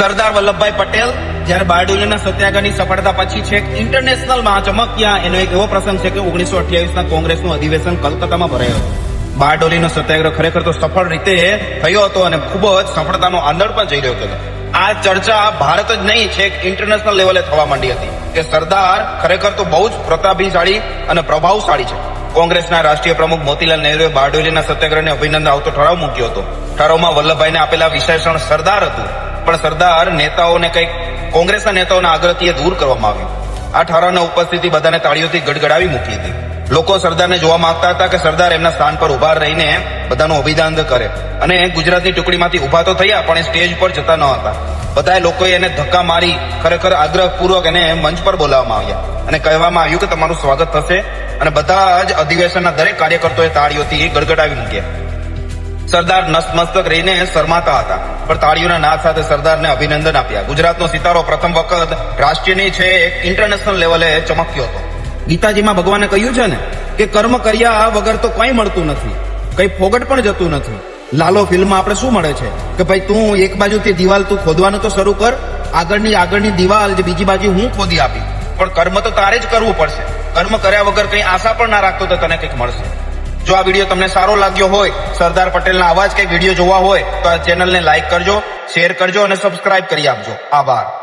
સરદાર વલ્લભભાઈ પટેલ, જ્યારે બારડોલીના સત્યાગ્રહની સફળતા પછી છેક ઇન્ટરનેશનલમાં ચમક્યા એનો એક એવો પ્રસંગ છે કે ઓગણીસો અઠ્યાવીસના કોંગ્રેસનું અધિવેશન કલકત્તામાં ભરાયો. બારડોલીનો સત્યાગ્રહ ખરેખર તો સફળ રીતે થયો હતો અને ખૂબ જ સફળતાનો આંદોલન પણ જઈ રહ્યો હતો. આ ચર્ચા ભારત જ નહીં, છેક ઇન્ટરનેશનલ લેવલે થવા માંડી હતી કે સરદાર ખરેખર તો બહુ જ પ્રતાપીશાળી અને પ્રભાવશાળી છે. કોંગ્રેસના રાષ્ટ્રીય પ્રમુખ મોતીલાલ નહેરુએ બારડોલીના સત્યાગ્રહને અભિનંદન આવતો ઠરાવ મૂક્યો હતો. ઠરાવમાં વલ્લભભાઈને આપેલા વિશેષણ સરદાર હતું. પણ સરદાર, નેતાઓને કંઈક, કોંગ્રેસના નેતાઓના આગ્રહથી દૂર કરવામાં આવ્યું. આ ઠરાવના ઉપસ્થિતિ બધાને તાળીઓથી ગડગડાવી મૂકી હતી. લોકો સરદારને જોવા માંગતા હતા કે સરદાર એમના સ્થાન પર ઊભા રહીને બધાનું અભિદાન કરે. અને ગુજરાતની ટુકડીમાંથી ઊભા તો થયા, પણ એ સ્ટેજ પર જતા ન હતા. બધાએ લોકોએ એને ધક્કા મારી, ખરેખર આગ્રહપૂર્વક એને મંચ પર બોલાવવામાં આવ્યા. અને કહેવામાં આવ્યું કે તમારું સ્વાગત થશે. અને બધા જ અધિવેશનના દરેક કાર્યકર્તાઓએ તાળીઓથી ગડગડાવી મૂક્યા. સરદાર નસ્તમસ્તક રહીને શરમાતા હતા. પણ તાળીઓના નાદ સાથે સરદારને અભિનંદન આપ્યા. ગુજરાતનો સિતારો પ્રથમ વખત રાષ્ટ્રીયની છે ઇન્ટરનેશનલ લેવલે ચમક્યો હતો. ગીતાજીમાં ભગવાને કહ્યું છે ને કે કર્મ કર્યા વગર તો કંઈ મળતું નથી. કઈ ફોગટ પણ જતું નથી. લાલો ફિલ્મમાં આપણે શું મળે છે? કે ભાઈ તું એક બાજુથી દિવાલ તું ખોદવાનું તો શરૂ કર. આગળની આગળની દિવાલ જે બીજી બાજુ હું ખોદી આપી પણ કર્મ તો તારે જ કરવું પડશે. કર્મ કર્યા વગર કઈ આશા પણ ના રાખતો તો તને કંઈક મળશે. જો આ વીડિયો તમને સારો લાગ્યો હોય, સરદાર પટેલના આવા જ કંઈક વીડિયો જોવા હોય, તો આ ચેનલને લાઈક કરજો, શેર કરજો અને સબસ્ક્રાઇબ કરી આપજો. આભાર.